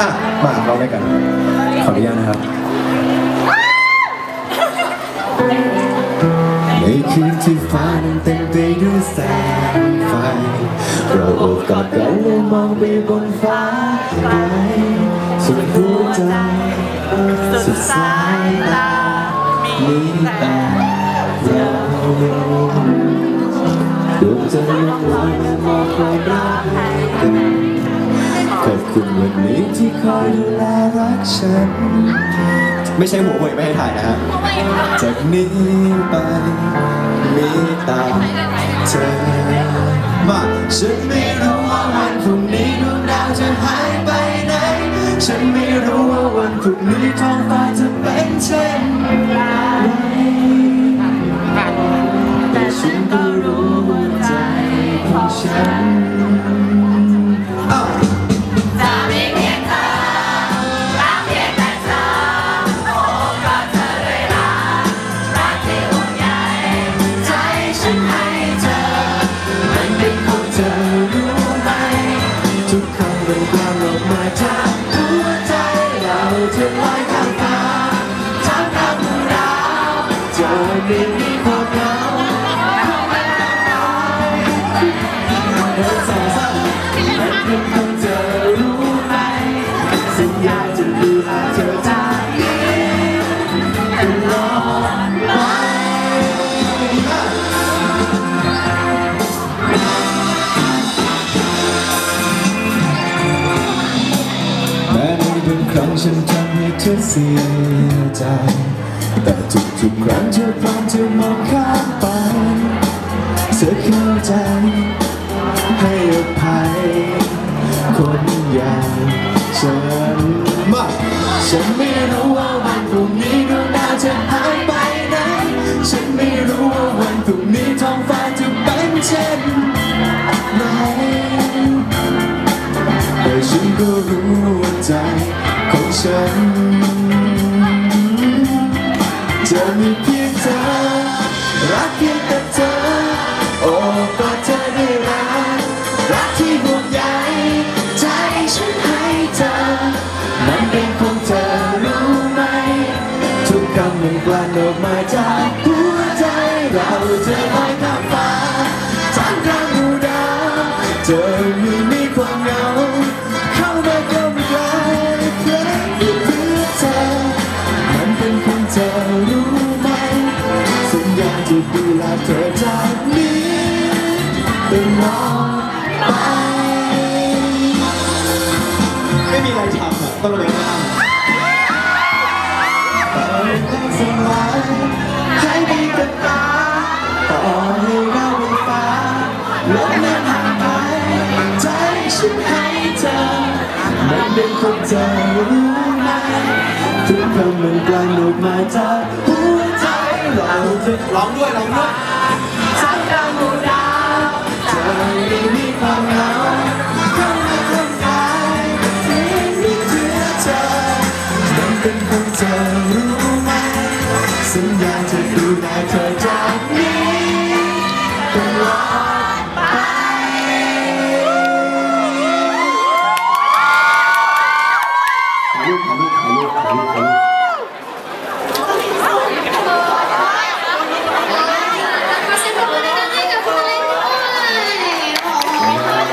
อะ มาร้องด้วยกัน ขออนุญาตนะครับ ในคืนที่ฟ้านั้นเต็มไปด้วยแสงไฟ เราโอบกอดกันและมองไปบนฟ้าไกลสุดหัวใจ สุดสายตา มีแต่เราดวงใจยังลอยมอบความรักให้กัน คุณวันนี้ที่คอยดูแลรักฉัน ไม่ใช่หัวหวยไม่ให้ถ่ายนะฮะจากนี้ไปมีแตาเธอมาฉันไม่รู้ว่าวันพรุ่งนี้ดวงดาวจะหายไปไหน ฉันไม่รู้ว่าวันพรุ่งนี้ท้องฟ้าจะเป็นเช่นไรแต่ฉันก็รู้ว่าใจของฉัน ฉันทำให้เธอเสียใจ แต่ทุกๆครั้งเธอพร้อมจะมองข้ามไปเธอเข้าใจ ให้อภัย คนอย่างฉันมาฉันไม่รู้ว่าวันพรุ่งนี้ดวงดาวจะหายไปไหนฉันไม่รู้ว่าวันพรุ่งนี้ท้องฟ้าจะเป็นเช่นไรแต่ฉันก็รู้ว่าใจของฉัน พียงแต่เธอ โอ้ก็เธอได้รักรักที่ห่วงใยใจฉันให้เธอ มันเป็นของเธอรู้ไหม ทุกคำมันกลั่นออกมาจากหัวใจเราจะลอยข้ ตลอดไปไม่มีอะไรทำอะต้องเลยทำต่อให้แค่สลายให้ดีกับตาต่อให้เราบนฟ้าลมนั้นห่างไปใจฉันให้เธอมันเป็นของเธอรู้ไหมทุกคำมันกลั่นออกมาจากหัวใจเราจะร้องด้วยร้องด้วย สัญญาจะ